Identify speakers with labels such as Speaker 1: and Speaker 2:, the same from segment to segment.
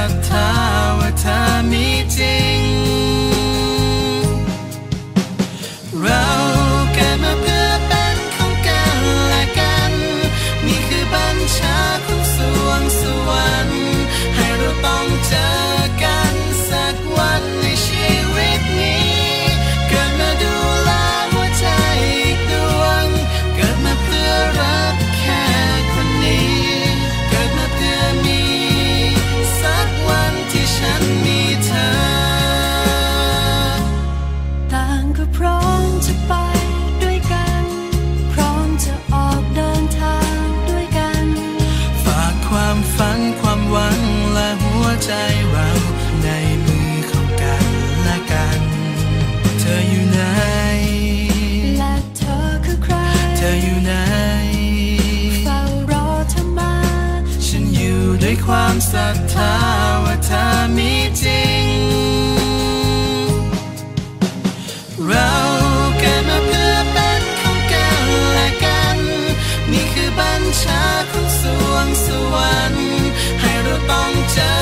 Speaker 1: าก
Speaker 2: เธ
Speaker 1: อว่าเธอมีจริง ศรัทธาว่าเธอมีจริง เราเกิดมาเพื่อเป็นของกันและกัน นี่คือบัญชาของสวงสวรรค์ให้เราต้องเจอ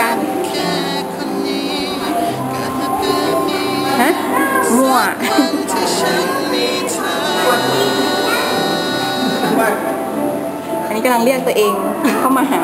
Speaker 1: กัน
Speaker 3: ฮะ มั่วอันนี้กำลังเรียกตัวเองเข้ามาหา